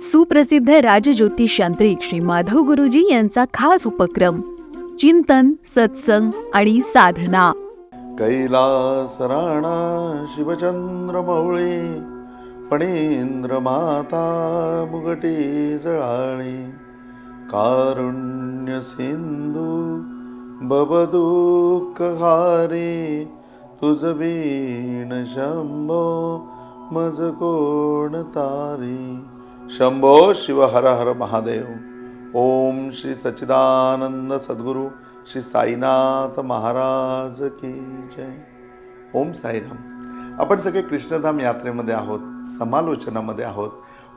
सुप्रसिद्ध राजज्योतिष यांत्रिक श्री माधव गुरुजी यांचा खास उपक्रम चिंतन सत्संग आणि साधना. कैलास राणा शिवचंद्र मौळी फणींद्र माता मुगटी जळाळी कारुण्य सिंधू बबदुःखारी तुझ बीण शंभो मज कोण तारी? शंभो शिव हर हर महादेव। ओम श्री सच्चिदानंद सद्गुरू श्री साईनाथ महाराज की जय। ओम साईराम। आपण सगळे कृष्णधाम यात्रेमध्ये आहोत समालोचनामध्ये आहोत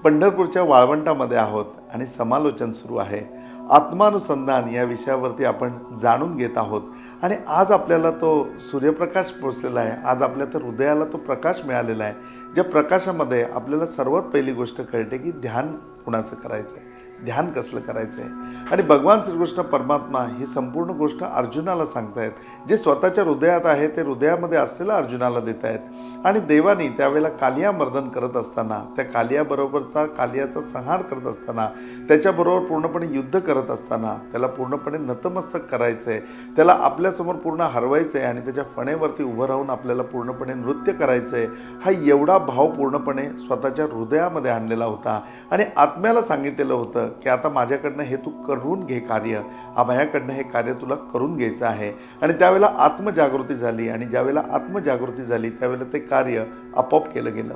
पंढरपूरच्या वाळवंटामध्ये आहोत आणि समालोचन सुरू आहे. आत्मानुसंधान या विषयावरती आपण जाणून घेत आहोत. आणि आज आपल्याला तो सूर्यप्रकाश पोचलेला आहे. आज आपल्या तर हृदयाला तो प्रकाश मिळालेला आहे. ज्या प्रकाशामध्ये आपल्याला सर्वात पहिली गोष्ट कळते की ध्यान कुणाचं करायचं आहे ध्यान कसलं करायचं आहे आणि भगवान श्रीकृष्ण परमात्मा ही संपूर्ण गोष्ट अर्जुनाला सांगतायत. जे स्वतःच्या हृदयात आहे ते हृदयामध्ये असलेलं अर्जुनाला देत आहेत आणि देवानी त्यावेळेला कालिया मर्दन करत असताना त्या कालियाबरोबरचा कालियाचा संहार करत असताना त्याच्याबरोबर पूर्णपणे युद्ध करत असताना त्याला पूर्णपणे नतमस्तक करायचं आहे त्याला आपल्यासमोर पूर्ण हरवायचं आहे आणि त्याच्या फणेवरती उभं राहून आपल्याला पूर्णपणे नृत्य करायचं आहे हा एवढा भाव पूर्णपणे स्वतःच्या हृदयामध्ये आणलेला होता. आणि आत्म्याला सांगितलेलं होतं की आता माझ्याकडनं हे तू करून घे कार्य. माझ्याकडनं हे कार्य तुला करून घ्यायचं आहे. आणि त्यावेळेला आत्मजागृती झाली आणि ज्यावेळेला आत्मजागृती झाली त्यावेळेला ते कार्य आपोआप केलं गेलं.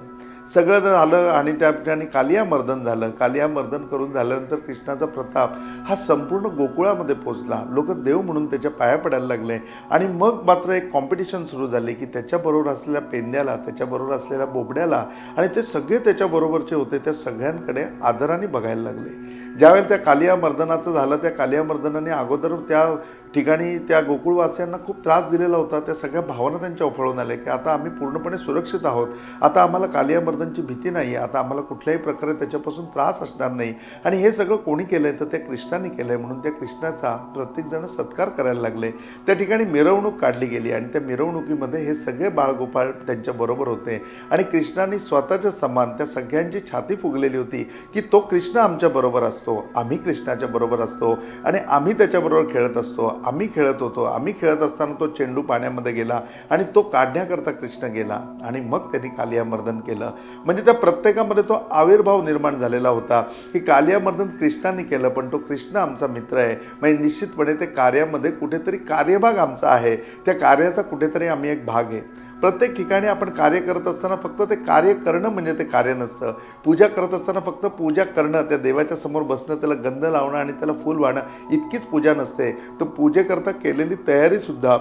सगळं जर झालं आणि त्या ठिकाणी कालियामर्दन झालं कालियामर्दन करून झाल्यानंतर कृष्णाचा प्रताप हा संपूर्ण गोकुळामध्ये पोचला लोक देव म्हणून त्याच्या पाया पडायला लागले आणि मग मात्र एक कॉम्पिटिशन सुरू झाले की त्याच्याबरोबर असलेल्या पेंद्याला त्याच्याबरोबर असलेल्या बोबड्याला आणि ते सगळे त्याच्याबरोबरचे होते त्या सगळ्यांकडे आदराने बघायला लागले. ज्यावेळेला त्या कालिया मर्दनाचं झालं त्या कालियामर्दनाने अगोदर त्या ठिकाणी त्या गोकुळवासियांना खूप त्रास दिलेला होता. त्या सगळ्या भावना त्यांच्या उफळून आल्या की आता आम्ही पूर्णपणे सुरक्षित आहोत. आता आम्हाला कालिया मर्दनची भीती नाही आता आम्हाला कुठल्याही प्रकारे त्याच्यापासून त्रास असणार नाही. आणि हे सगळं कोणी केलं आहे तर त्या कृष्णाने आहे म्हणून त्या कृष्णाचा प्रत्येकजण सत्कार करायला लागले. त्या ठिकाणी मिरवणूक काढली गेली आणि त्या मिरवणुकीमध्ये हे सगळे बाळगोपाळ त्यांच्या बरोबर होते. आणि कृष्णाने स्वतःच्या समान त्या सगळ्यांची छाती फुगलेली होती की तो कृष्ण आमच्या बरोबर असतो. आम्ही कृष्णाच्या बरोबर असतो. आणि आम्ही त्याच्याबरोबर खेळत असतो. आम्ही खेळत होतो आम्ही खेळत असताना तो चेंडू पाण्यामध्ये गेला आणि तो काढण्याकरता कृष्ण गेला आणि मग त्यांनी कालियामर्दन केलं. म्हणजे त्या प्रत्येकामध्ये तो आविर्भाव निर्माण झालेला होता की कालियामर्दन कृष्णाने केलं पण तो कृष्ण आमचा मित्र आहे. म्हणजे निश्चितपणे ते कार्यामध्ये कुठेतरी कार्यभाग आमचा आहे. त्या कार्याचा कुठेतरी आम्ही एक भाग आहे. प्रत्येक ठिकाणी आपण कार्य करत असताना फक्त ते कार्य करणं म्हणजे ते कार्य नसतं. पूजा करत असताना फक्त पूजा करणं त्या देवाच्या समोर बसणं त्याला गंध लावणं आणि त्याला फूल वाहणं इतकीच पूजा नसते. तर पूजेकरता केलेली तयारीसुद्धा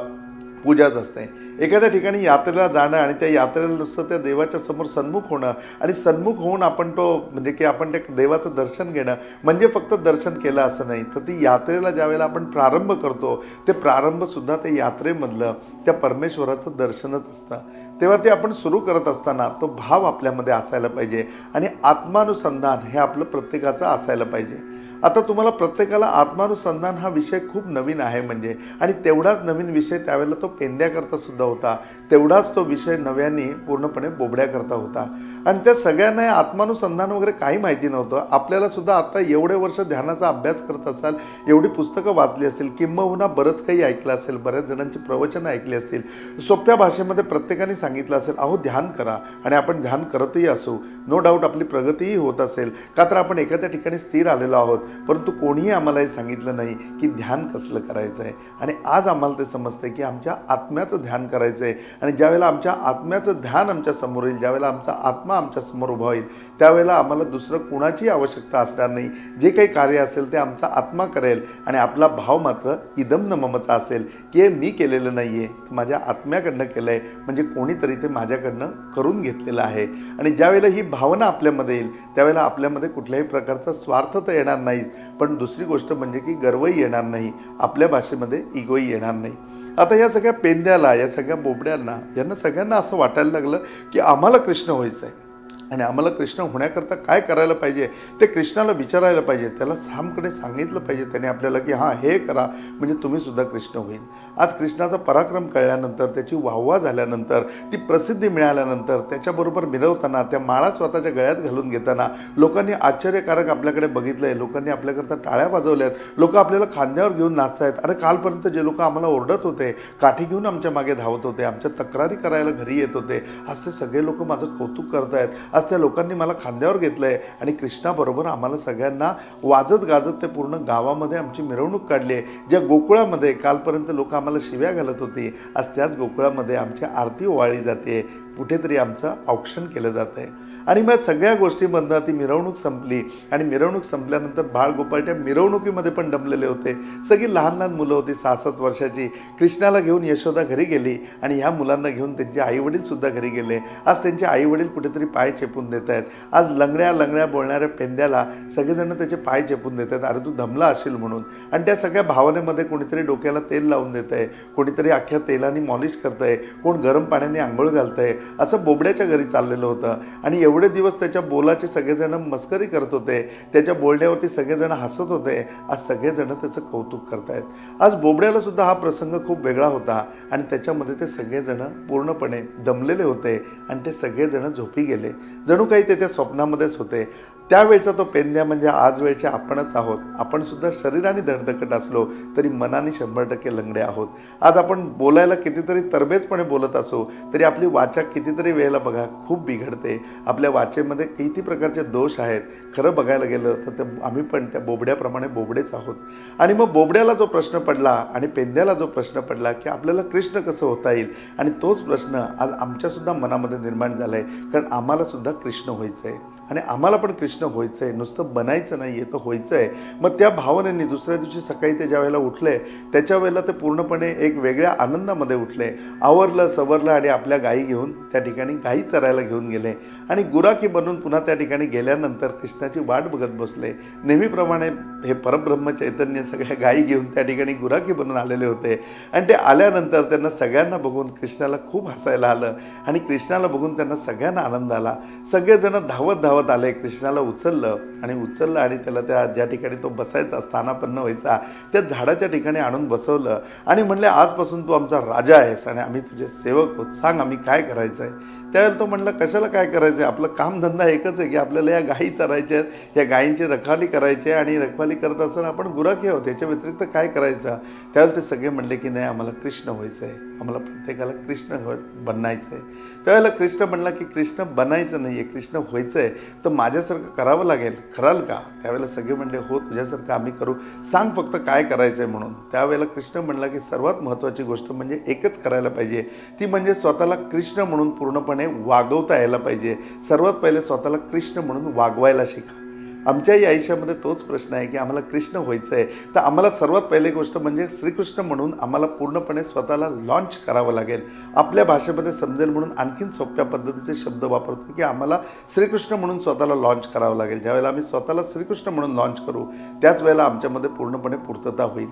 पूजाच असते. एखाद्या ठिकाणी यात्रेला जाणं आणि त्या यात्रेला नुसतं त्या देवाच्या समोर सन्मुख होणं आणि सन्मुख होऊन आपण तो म्हणजे की आपण त्या देवाचं दर्शन घेणं म्हणजे फक्त दर्शन केलं असं नाही. तर ती यात्रेला ज्यावेळेला आपण प्रारंभ करतो ते प्रारंभसुद्धा त्या यात्रेमधलं त्या परमेश्वराचं दर्शनच असतं. तेव्हा ते आपण सुरू करत असताना तो भाव आपल्यामध्ये असायला पाहिजे आणि आत्मानुसंधान हे आपलं प्रत्येकाचं असायला पाहिजे. आता तुम्हाला प्रत्येकाला आत्मानुसंधान हा विषय खूप नवीन आहे म्हणजे. आणि तेवढाच नवीन विषय त्यावेळेला तो पेंद्याकरता सुद्धा होता. तेवढाच तो विषय नव्याने पूर्णपणे बोबड्याकरता होता. आणि त्या सगळ्यांना आत्मानुसंधान वगैरे काही माहिती नव्हतं. आपल्याला सुद्धा आता एवढे वर्ष ध्यानाचा अभ्यास करत असाल एवढी पुस्तकं वाचली असेल किंबहुना बरंच काही ऐकलं असेल बऱ्याच जणांची प्रवचनं ऐकली असतील सोप्या भाषेमध्ये प्रत्येकाने सांगितलं असेल अहो ध्यान करा आणि आपण ध्यान करतही असू. नो डाऊट आपली प्रगतीही होत असेल. का तर आपण एखाद्या ठिकाणी स्थिर आलेलो आहोत. परंतु कोणीही आम्हाला हे सांगितलं नाही की ध्यान कसलं करायचं आहे आणि आज आम्हाला ते समजतं की आमच्या आत्म्याचं ध्यान करायचं आहे आणि ज्यावेळेला आमच्या आत्म्याचं ध्यान आमच्यासमोर येईल ज्यावेळेला आमचा आत्मा आमच्यासमोर उभा होईल त्यावेळेला आम्हाला दुसरं कुणाची आवश्यकता असणार नाही. जे काही कार्य असेल ते आमचा आत्मा करेल आणि आपला भाव मात्र इदम न ममचा असेल की हे मी केलेलं नाही आहे माझ्या आत्म्याकडनं केलं आहे म्हणजे कोणीतरी ते माझ्याकडनं करून घेतलेलं आहे. आणि ज्यावेळेला ही भावना आपल्यामध्ये येईल त्यावेळेला आपल्यामध्ये कुठल्याही प्रकारचा स्वार्थ तर येणार नाही. पण दुसरी गोष्ट म्हणजे की गर्वही येणार नाही. आपल्या भाषेमध्ये इगोही येणार नाही. आता या सगळ्या पेंद्याला या सगळ्या बोबड्यांना यांना सगळ्यांना असं वाटायला लागलं की आम्हाला कृष्ण व्हायचं आहे आणि आम्हाला कृष्ण होण्याकरता काय करायला पाहिजे ते कृष्णाला विचारायला पाहिजे त्याला ठामकडे सांगितलं पाहिजे त्याने आपल्याला की हां हे करा म्हणजे तुम्ही सुद्धा कृष्ण होईल. आज कृष्णाचा पराक्रम कळल्यानंतर त्याची वाहवा झाल्यानंतर ती प्रसिद्धी मिळाल्यानंतर त्याच्याबरोबर मिरवताना त्या माळा स्वतःच्या गळ्यात घालून घेताना लोकांनी आश्चर्यकारक आपल्याकडे बघितलं आहे लोकांनी आपल्याकरता टाळ्या वाजवल्यात लोक आपल्याला खांद्यावर घेऊन नाचतायत. अरे कालपर्यंत जे लोक आम्हाला ओरडत होते काठी घेऊन आमच्या मागे धावत होते आमच्या तक्रारी करायला घरी येत होते आज ते सगळे लोक माझं कौतुक करतायत. आज त्या लोकांनी मला खांद्यावर घेतलं आहे आणि कृष्णाबरोबर आम्हाला सगळ्यांना वाजत गाजत ते पूर्ण गावामध्ये आमची मिरवणूक काढली आहे. ज्या गोकुळामध्ये कालपर्यंत लोक आम्हाला शिव्या घालत होती आज त्याच गोकुळामध्ये आमची आरती ओवाळली जाते. कुठेतरी आमचं औक्षण केलं जात आहे आणि मग सगळ्या गोष्टीमधनं ती मिरवणूक संपली. आणि मिरवणूक संपल्यानंतर बाळगोपाळच्या मिरवणुकीमध्ये पण डमलेले होते. सगळी लहान लहान मुलं होती सहा सात वर्षाची. कृष्णाला घेऊन यशोदा घरी गेली आणि ह्या मुलांना घेऊन त्यांचे आईवडीलसुद्धा घरी गेले. आज त्यांचे आईवडील कुठेतरी पाय चेपून देत आहेत. आज लंगड्या लंगड्या बोलणाऱ्या पेंद्याला सगळेजण त्याचे पाय चेपून देत आहेत. अरे तू दमला असेल म्हणून. आणि त्या सगळ्या भावनेमध्ये कोणीतरी डोक्याला तेल लावून देत आहे. कोणीतरी अख्ख्या तेलाने मॉलिश करतंय कोण गरम पाण्याने आंघोळ घालतंय असं बोबड्याच्या घरी चाललेलं होतं. आणि एवढं दिवस त्याच्या बोलाचे सगळेजण मस्करी करत होते त्याच्या बोलण्यावरती सगळेजण हसत होते आज सगळेजण त्याचं कौतुक करतायत. आज बोबड्याला सुद्धा हा प्रसंग खूप वेगळा होता आणि त्याच्यामध्ये ते सगळेजण पूर्णपणे दमलेले होते आणि ते सगळेजण झोपी गेले. जणू काही ते त्या स्वप्नामध्येच होते. त्यावेळचा तो पेंद्या म्हणजे आज वेळचे आपणच आहोत. आपण सुद्धा शरीराने धडधकट असलो तरी मनाने शंभर टक्के लंगडे आहोत. आज आपण बोलायला कितीतरी तरबेजपणे बोलत असो तरी आपली वाचा कितीतरी वेळेला बघा खूप बिघडते. आपल्या वाचेमध्ये किती प्रकारचे दोष आहेत. खरं बघायला गेलं तर ते आम्ही पण त्या बोबड्याप्रमाणे बोबडेच आहोत. आणि मग बोबड्याला जो प्रश्न पडला आणि पेंद्याला जो प्रश्न पडला की आपल्याला कृष्ण कसं होता येईल? आणि तोच प्रश्न आज आमच्यासुद्धा मनामध्ये निर्माण झाला आहे कारण आम्हालासुद्धा कृष्ण व्हायचं आहे आणि आम्हाला पण कृष्ण व्हायचं आहे नुसतं बनायचं नाही आहे तर व्हायचं आहे मग त्या भावनेने दुसऱ्या दिवशी सकाळी ते ज्या वेळेला उठले त्याच्या वेळेला ते पूर्णपणे एक वेगळ्या आनंदामध्ये उठले. आवरलं सवरलं आणि आपल्या गायी घेऊन त्या ठिकाणी गायी चरायला घेऊन गेले. आणि गुराखी बनून पुन्हा त्या ठिकाणी गेल्यानंतर कृष्णाची वाट बघत बसले. नेहमीप्रमाणे हे परब्रह्म चैतन्य सगळ्या गायी घेऊन त्या ठिकाणी गुराखी बनून आलेले होते. आणि ते आल्यानंतर त्यांना सगळ्यांना बघून कृष्णाला खूप हसायला आलं. आणि कृष्णाला बघून त्यांना सगळ्यांना आनंद आला. सगळेजण धावत धावत आले कृष्णाला उचललं आणि उचललं आणि त्याला त्या ज्या ठिकाणी तो बसायचा स्थानापन्न व्हायचा त्या झाडाच्या ठिकाणी आणून बसवलं. आणि म्हणले आजपासून तू आमचा राजा आहेस आणि आम्ही तुझे सेवक होत. सांग आम्ही काय करायचं आहे त्यावेळेला तो म्हणला कशाला काय करायचं आहे आपलं कामधंदा एकच आहे की आपल्याला या गायी चरायच्या आहेत या गायींची रखवाली करायची आहे आणि रखवाली करत असताना आपण गुराखी आहोत. याच्या व्यतिरिक्त काय करायचं? त्यावेळेला ते सगळे म्हणले की नाही आम्हाला कृष्ण व्हायचं आहे आम्हाला प्रत्येकाला कृष्ण बनायचं आहे त्यावेळेला कृष्ण म्हणला की कृष्ण बनायचं नाही आहे कृष्ण व्हायचं आहे तर माझ्यासारखं करावं लागेल कराल का? त्यावेळेला सगळे म्हणले हो तुझ्यासारखं आम्ही करू. सांग फक्त काय करायचं आहे म्हणून. त्यावेळेला कृष्ण म्हणला की सर्वात महत्त्वाची गोष्ट म्हणजे एकच करायला पाहिजे. ती म्हणजे स्वतःला कृष्ण म्हणून पूर्णपणे वागवता यायला पाहिजे. सर्वात पहिले स्वतःला कृष्ण म्हणून वागवायला शिका. आमच्याही आयुष्यामध्ये तोच प्रश्न आहे की आम्हाला कृष्ण व्हायचं आहे तर आम्हाला सर्वात पहिली गोष्ट म्हणजे श्रीकृष्ण म्हणून आम्हाला पूर्णपणे स्वतःला लॉन्च करावं लागेल. आपल्या भाषेमध्ये समजेल म्हणून आणखीन सोप्या पद्धतीचे शब्द वापरतो की आम्हाला श्रीकृष्ण म्हणून स्वतःला लॉन्च करावं लागेल. ज्यावेळेला आम्ही स्वतःला श्रीकृष्ण म्हणून लॉन्च करू त्याच वेळेला आमच्यामध्ये पूर्णपणे पूर्तता होईल.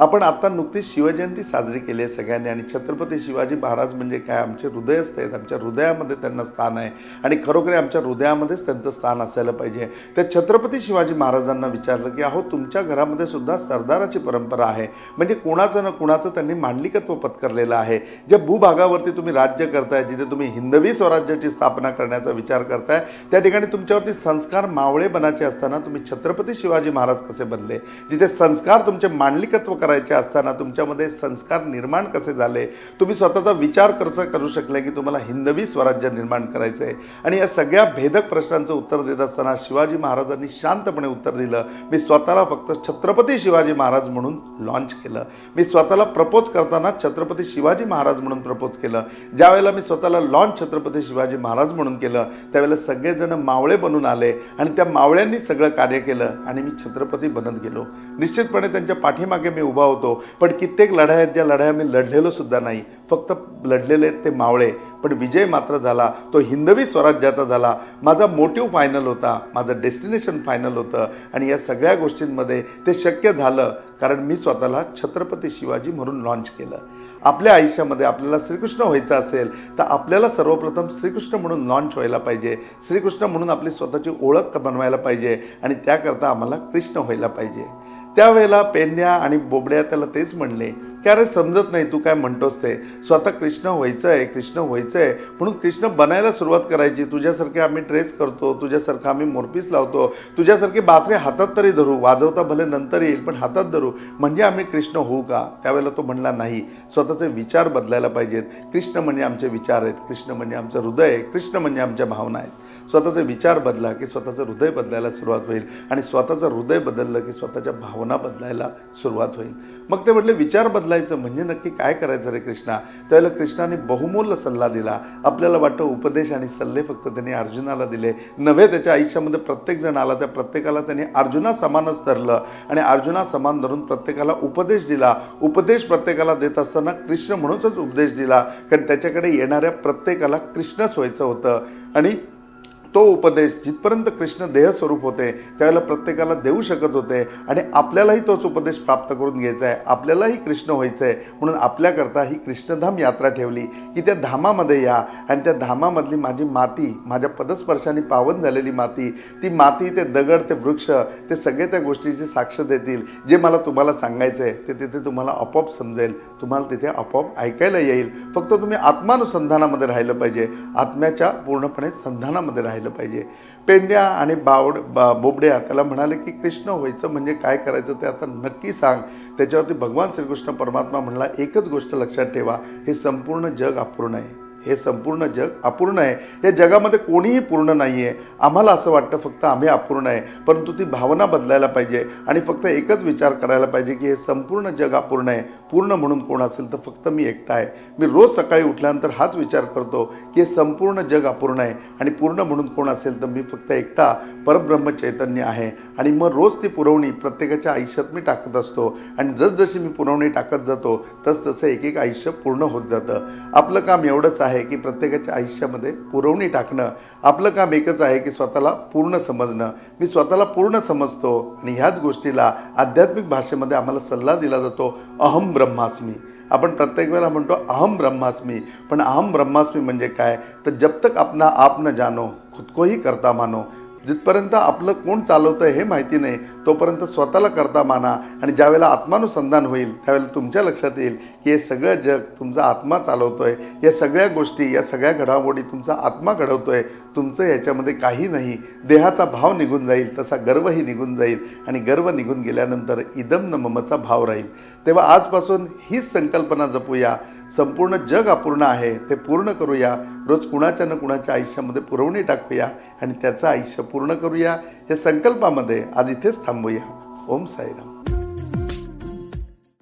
आपण आता नुकतीच शिवजयंती साजरी केली आहे सगळ्यांनी आणि छत्रपती शिवाजी महाराज म्हणजे काय? आमचे हृदयस्थ आहेत. आमच्या हृदयामध्ये त्यांना स्थान आहे. आणि खरोखर आमच्या हृदयामध्येच त्यांचं स्थान असायला पाहिजे. त्या छत्रपती शिवाजी महाराजांना विचारलं की अहो तुमच्या घरामध्ये सुद्धा सरदाराची परंपरा आहे. म्हणजे कोणाचं ना कुणाचं त्यांनी मांडलिकत्व पत्करलेलं आहे. ज्या भूभागावरती तुम्ही राज्य करताय जिथे तुम्ही हिंदवी स्वराज्याची स्थापना करण्याचा विचार करताय त्या ठिकाणी तुमच्यावरती संस्कार मावळे बनायचे असताना तुम्ही छत्रपती शिवाजी महाराज कसे बनले? जिथे संस्कार तुमचे मांडलिकत्व करायचे असताना तुमच्यामध्ये संस्कार निर्माण कसे झाले? तुम्ही स्वतःचा विचार कसं करू शकले की तुम्हाला हिंदवी स्वराज्य निर्माण करायचं आहे आणि या सगळ्या भेदक प्रश्नांचं उत्तर देत असताना शिवाजी महाराजांनी शांतपणे उत्तर दिलं. मी स्वतःला फक्त छत्रपती शिवाजी महाराज म्हणून लॉन्च केलं. मी स्वतःला प्रपोज करताना छत्रपती शिवाजी महाराज म्हणून प्रपोज केलं. ज्यावेळेला मी स्वतःला लॉन्च छत्रपती शिवाजी महाराज म्हणून केलं त्यावेळेला सगळेजण मावळे बनून आले आणि त्या मावळ्यांनी सगळं कार्य केलं आणि मी छत्रपती बनत गेलो. निश्चितपणे त्यांच्या पाठीमागे मी उभा होतो. पण कित्येक लढायात आहेत ज्या लढाया मी लढलेलो सुद्धा नाही. फक्त लढलेले आहेत ते मावळे. पण विजय मात्र झाला. तो हिंदवी स्वराज्याचा झाला. माझा मोटिव्ह फायनल होता. माझं डेस्टिनेशन फायनल होतं. आणि या सगळ्या गोष्टींमध्ये ते शक्य झालं. कारण मी स्वतःला छत्रपती शिवाजी म्हणून लॉन्च केलं. आपल्या आयुष्यामध्ये आपल्याला श्रीकृष्ण व्हायचं असेल तर आपल्याला सर्वप्रथम श्रीकृष्ण म्हणून लॉन्च व्हायला पाहिजे. श्रीकृष्ण म्हणून आपली स्वतःची ओळख बनवायला पाहिजे. आणि त्याकरता आम्हाला कृष्ण व्हायला पाहिजे. त्यावेळेला पेंद्या आणि बोबड्या त्याला तेच म्हणले की अरे समजत नाही तू काय म्हणतोस ते. स्वतः कृष्ण व्हायचं आहे कृष्ण व्हायचं आहे म्हणून कृष्ण बनायला सुरुवात करायची. तुझ्यासारखे आम्ही ड्रेस करतो तुझ्यासारखं आम्ही मोरपीस लावतो. तुझ्यासारखे बासरे हातात तरी धरू. वाजवता भले नंतर येईल पण हातात धरू. म्हणजे आम्ही कृष्ण होऊ का? त्यावेळेला तो म्हणला नाही. स्वतःचे विचार बदलायला पाहिजेत. कृष्ण म्हणजे आमचे विचार आहेत. कृष्ण म्हणजे आमचं हृदय आहे. कृष्ण म्हणजे आमच्या भावना आहेत. स्वतःचे विचार बदला की स्वतःचं हृदय बदलायला सुरुवात होईल आणि स्वतःचं हृदय बदललं की स्वतःच्या भावना बदलायला सुरुवात होईल. मग ते म्हटले विचार बदलायचं म्हणजे नक्की काय करायचं रे कृष्णा? त्यावेळेला कृष्णाने बहुमूल्य सल्ला दिला. आपल्याला वाटतं उपदेश आणि सल्ले फक्त त्यांनी अर्जुनाला दिले. नव्हे त्याच्या आयुष्यामध्ये प्रत्येक जण आला त्या प्रत्येकाला त्यांनी अर्जुना समानच धरलं आणि अर्जुना समान धरून प्रत्येकाला उपदेश दिला. उपदेश प्रत्येकाला देत असताना कृष्ण म्हणूनच उपदेश दिला. कारण त्याच्याकडे येणाऱ्या प्रत्येकाला कृष्णच व्हायचं होतं. आणि तो उपदेश जिथपर्यंत कृष्ण देहस्वरूप होते त्यावेळेला प्रत्येकाला देऊ शकत होते. आणि आपल्यालाही तोच उपदेश प्राप्त करून घ्यायचा आहे. आपल्यालाही कृष्ण व्हायचं आहे म्हणून आपल्याकरता ही कृष्णधाम यात्रा ठेवली की त्या धामामध्ये या. आणि त्या धामामधली माझी माती माझ्या पदस्पर्शाने पावन झालेली माती ती माती ते दगड ते वृक्ष ते सगळे त्या गोष्टीची साक्ष देतील. जे मला तुम्हाला सांगायचं आहे ते तिथे तुम्हाला आपोआप समजेल. तुम्हाला तिथे आपोआप ऐकायला येईल. फक्त तुम्ही आत्मानुसंधानामध्ये राहिलं पाहिजे. आत्म्याच्या पूर्णपणे संधानामध्ये राहिलं पाहिजे. पेंद्या आणि बावड बा बोबड्या त्याला म्हणाले की कृष्ण व्हायचं म्हणजे काय करायचं ते आता नक्की सांग. त्याच्यावरती भगवान श्रीकृष्ण परमात्मा म्हणला एकच गोष्ट लक्षात ठेवा हे संपूर्ण जग अपूर्ण आहे. हे संपूर्ण जग अपूर्ण आहे. या जगामध्ये कोणीही पूर्ण नाही आहे आम्हाला असं वाटतं फक्त आम्ही अपूर्ण आहे. परंतु ती भावना बदलायला पाहिजे आणि फक्त एकच विचार करायला पाहिजे की हे संपूर्ण जग अपूर्ण आहे. पूर्ण म्हणून कोण असेल तर फक्त मी एकटा आहे. मी रोज सकाळी उठल्यानंतर हाच विचार करतो की हे संपूर्ण जग अपूर्ण आहे आणि पूर्ण म्हणून कोण असेल तर मी फक्त एकटा परब्रह्म चैतन्य आहे. आणि मग रोज ती पुरवणी प्रत्येकाच्या आयुष्यात मी टाकत असतो. आणि जसजशी मी पुरवणी टाकत जातो तसतसं एक एक आयुष्य पूर्ण होत जातं. आपलं काम एवढंच आहे की प्रत्येकाच्या आयुष्यामध्ये पुरवणी टाकणं आपलं काम एकच आहे की स्वतःला पूर्ण समजणं. मी स्वतःला पूर्ण समजतो आणि ह्याच गोष्टीला आध्यात्मिक भाषेमध्ये आम्हाला सल्ला दिला जातो अहम ब्रह्मास्मी. आपण प्रत्येक वेळेला म्हणतो अहम ब्रह्मास्मी. पण अहम ब्रह्मास्मी म्हणजे काय? तर जब तक अपना आप न जानो खुद को ही करता मानो. जिथपर्यंत आपलं कोण चालवतं हे माहिती नाही तोपर्यंत स्वतःला करता माना आणि ज्यावेळेला आत्मानुसंधान होईल त्यावेळेला तुमच्या लक्षात येईल की हे सगळं जग तुमचा आत्मा चालवतोय या सगळ्या गोष्टी या सगळ्या घडामोडी तुमचा आत्मा घडवतोय तुमचं याच्यामध्ये काही नाही. देहाचा भाव निघून जाईल तसा गर्वही निघून जाईल आणि गर्व निघून गेल्यानंतर इदम न ममचा भाव राहील. तेव्हा आजपासून हीच संकल्पना जपूया. संपूर्ण जग अपूर्ण आहे ते पूर्ण करूया. रोज कुणाच्या न कुणाच्या आयुष्यामध्ये पुरवणी टाकूया. आणि त्याचं आयुष्य पूर्ण करूया या संकल्पामध्ये आज इथेच थांबूया. ओम साईराम.